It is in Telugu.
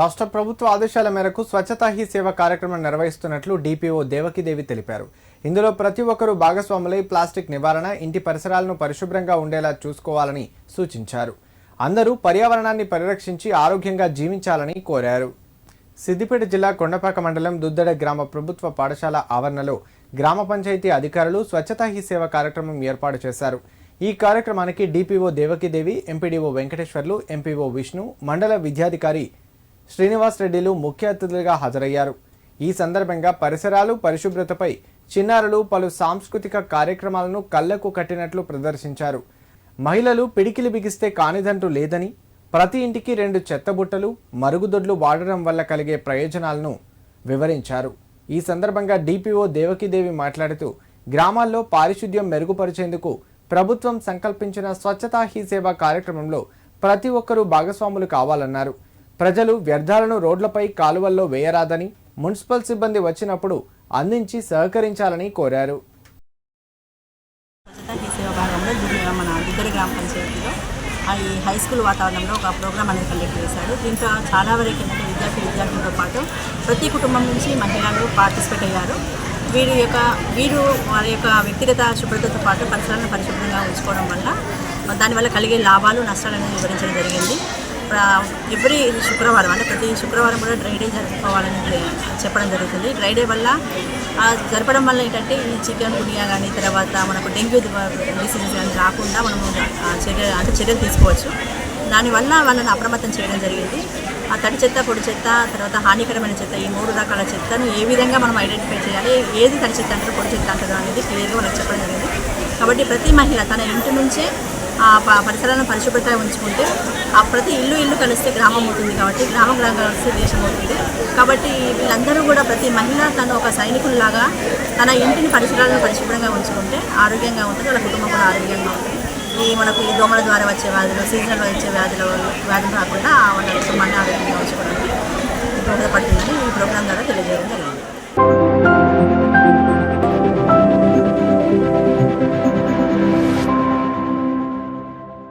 రాష్ట్ర ప్రభుత్వ ఆదేశాల మేరకు స్వచ్ఛతా హీ సేవ కార్యక్రమం నిర్వహిస్తున్నట్లు డిపిఓ దేవకిదేవి తెలిపారు. ఇందులో ప్రతి ఒక్కరూ భాగస్వాములై ప్లాస్టిక్ నివారణ ఇంటి పరిసరాలను పరిశుభ్రంగా ఉండేలా చూసుకోవాలని సూచించారు. అందరూ పర్యావరణాన్ని పరిరక్షించి ఆరోగ్యంగా జీవించాలని కోరారు. సిద్దిపేట జిల్లా కొండపాక మండలం దుద్దడ గ్రామ ప్రభుత్వ పాఠశాల ఆవరణలో గ్రామ పంచాయతీ అధికారులు స్వచ్ఛతా హీ సేవ కార్యక్రమం ఏర్పాటు చేశారు. ఈ కార్యక్రమానికి DPO Devakidevi MPDO Venkateswarlu MPO Vishnu మండల విద్యాధికారి శ్రీనివాస్ రెడ్డిలు ముఖ్య అతిథులుగా హాజరయ్యారు. ఈ సందర్భంగా పరిసరాలు పరిశుభ్రతపై చిన్నారులు పలు సాంస్కృతిక కార్యక్రమాలను కళ్ళకు కట్టినట్లు ప్రదర్శించారు. మహిళలు పిడికిలి బిగిస్తే కానిదంటూ లేదని ప్రతి ఇంటికి రెండు చెత్తబుట్టలు మరుగుదొడ్లు వాడడం వల్ల కలిగే ప్రయోజనాలను వివరించారు. ఈ సందర్భంగా డిపిఓ దేవకిదేవి మాట్లాడుతూ గ్రామాల్లో పారిశుద్ధ్యం మెరుగుపరిచేందుకు ప్రభుత్వం సంకల్పించిన స్వచ్ఛతా హీ సేవ కార్యక్రమంలో ప్రతి ఒక్కరూ భాగస్వాములు కావాలన్నారు. ప్రజలు వ్యర్థాలను రోడ్లపై కాలువల్లో వేయరాదని మున్సిపల్ సిబ్బంది వచ్చినప్పుడు అందించి సహకరించాలని కోరారు. భాగంలో మన గ్రామ ఈ హై స్కూల్ వాతావరణంలో ఒక ప్రోగ్రామ్ అనేది కండక్ట్ చేశారు. దీంట్లో చాలా వరకు ఏంటంటే విద్యార్థి విద్యార్థులతో పాటు ప్రతి కుటుంబం నుంచి మహిళలు పార్టిసిపేట్ అయ్యారు. వీరి యొక్క వీరు వారి యొక్క వ్యక్తిగత శుభ్రతతో పాటు పరిసరాలను పరిశుభ్రంగా ఉంచుకోవడం వల్ల దానివల్ల కలిగే లాభాలు నష్టాలు అనేది వివరించడం జరిగింది. ఎవ్రీ శుక్రవారం అంటే ప్రతి శుక్రవారం కూడా డ్రై డే జరుపుకోవాలని చెప్పడం జరుగుతుంది. డ్రై డే వల్ల జరపడం వల్ల ఏంటంటే ఈ చికెన్ గునియా కానీ తర్వాత మనకు డెంగ్యూ డిసీజెస్ కానీ రాకుండా మనము చర్య అంటే చర్యలు తీసుకోవచ్చు. దానివల్ల వాళ్ళని అప్రమత్తం చేయడం జరిగింది. ఆ తడి చెత్త పొడి చెత్త తర్వాత హానికరమైన చెత్త ఈ మూడు రకాల చెత్తను ఏ విధంగా మనం ఐడెంటిఫై చేయాలి ఏది తడి చెత్త అంటారు పొడి చెత్త అంటారు అనేది క్లియర్గా వాళ్ళకి చెప్పడం జరిగింది. కాబట్టి ప్రతి మహిళ తన ఇంటి నుంచే ఆ ప- పరిసరాలను పరిశుభ్రత ఉంచుకుంటే ఆ ప్రతి ఇల్లు ఇల్లు కలిస్తే గ్రామం అవుతుంది కాబట్టి గ్రామం గ్రామం కలిస్తే దేశం అవుతుంది. కాబట్టి వీళ్ళందరూ కూడా ప్రతి మహిళ తను ఒక సైనికుల్లాగా తన ఇంటిని పరిసరాలను పరిశుభ్రంగా ఉంచుకుంటే ఆరోగ్యంగా ఉంటుంది వాళ్ళ కుటుంబం కూడా ఆరోగ్యంగా ఉంటుంది. ఈ మనకు ఈ దోమల ద్వారా వచ్చే వ్యాధులు సీజన్లో వచ్చే వ్యాధులు వ్యాధులు రాకుండా వాళ్ళ కుటుంబాన్ని ఆరోగ్యంగా ఉంచుకోవడానికి దోహదపడుతుందని ఈ ప్రోగ్రాం ద్వారా